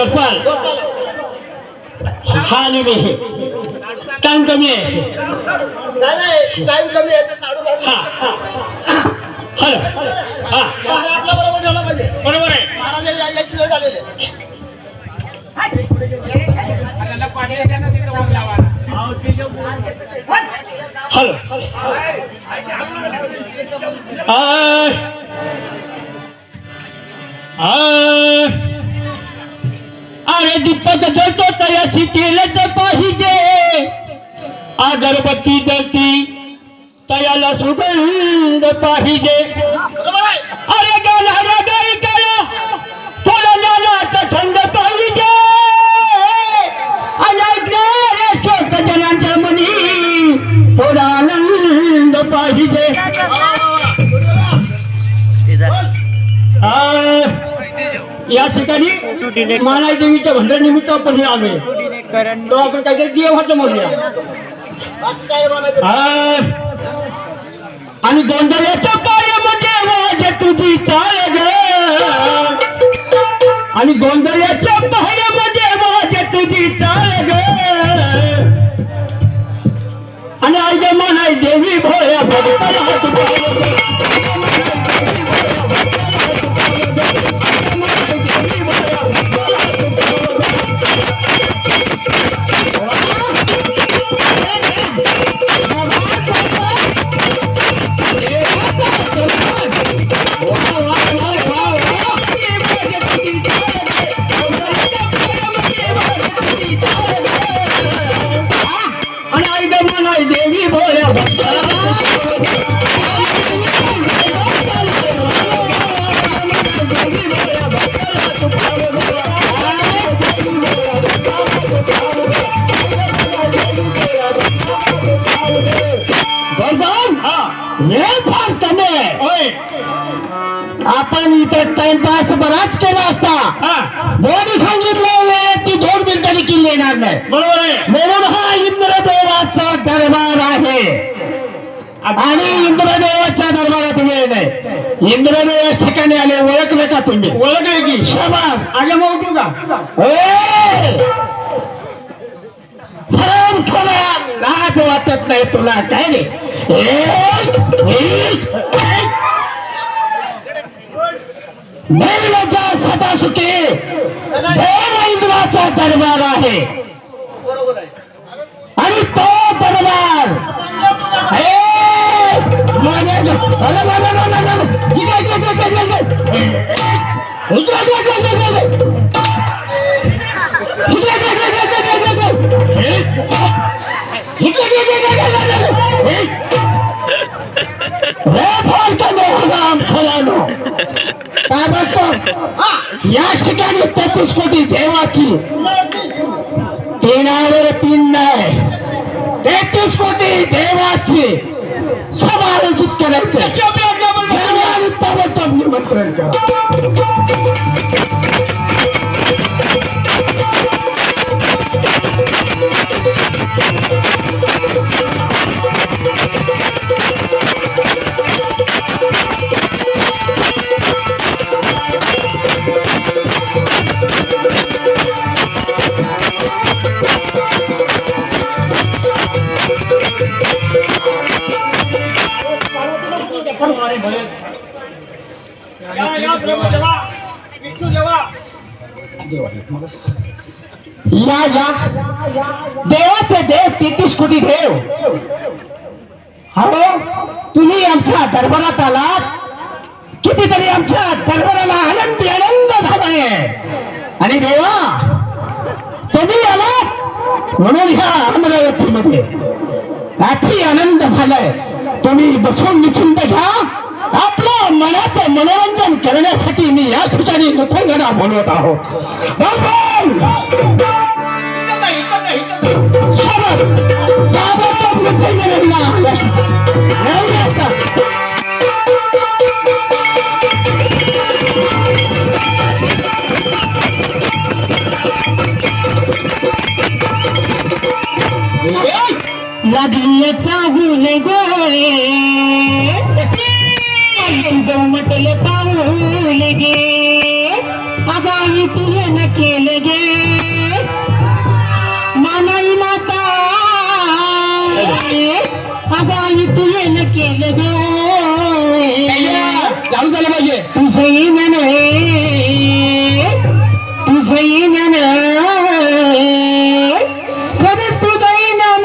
गोपाल। हा आणि मी. टाइम कमी आहे. टाइम कमी आहे हा. हा. बरोबर ठेवला पाहिजे. बरोबर आहे. हॅलो. आय. अरे दीपक जळतो तयाची तेलच पाहिजे. अगरबत्ती जळती तयाला सुगंध पाहिजे. अरे गाणाऱ्या गायकाला थोडं ज्ञानाचं थंड पाहिजे. आणि ऐकणाऱ्या शोक जनांच्या मनी थोडा आनंद पाहिजे. आ, या ठिकाणी मानाई देवीच्या भंडार निमित्त आपण हे आलोय. तो आपण काहीतरी देवाचं म्हणूया आणि गोंधळाच्या पाय वाज म्हणजे तुझी चाल ग. आणि गोंधळाच्या पायामध्ये म्हणजे वाज तुझी चाल ग. आणि आई ग म्हणाय देवी भोया भक्ताला वेळ फार कमी आहे आपण इथे टाइमपास बराच केला असता. दोन्ही सांगितलं वेळेची दोन मिनिटांनी किल्ली येणार नाही. बरोबर आहे. म्हणून हा इंद्रदेवाचा दरबार आहे. आणि इंद्रदेवाच्या दरबारात वेळ नाही. इंद्रदेव या ठिकाणी आले ओळखले का तुम्ही? ओळखले की. शबास. आगे मग उठू का? खोला लाज वाटत नाही तुला काय रे? एक, एक, एक. सदासुखी बैल इंद्राचा दरबार आहे. आणि तो दरबार हे, अरे, काय बघतो या ठिकाणी तेहतीस कोटी देवाची. तीनावर तीन नाही तेहतीस कोटी देवाची सभा आयोजित करायचे निमंत्रण करा. या या. देवाचे देव तेहतीस कोटी देव. हो तुम्ही आमच्या दरबारात आलात. कितीतरी आमच्या दरबाराला आनंदी आनंद झालाय. आणि देवा तुम्ही आलात म्हणून ह्या अमरावतीमध्ये. अति आनंद झालाय. तुम्ही बसून निश्चिंत घ्या. मनाचं मनोरंजन करण्यासाठी मी या ठिकाणी नृत्यंगना बोलवत आहोत. भगवान! जमटले पाऊल गे आगाई तुले न केले गे. मानाई माता आगाई तुले न केले गे. चालू झालं पाहिजे. तुझंही मन तुझंही मन खरंच तुझंही मन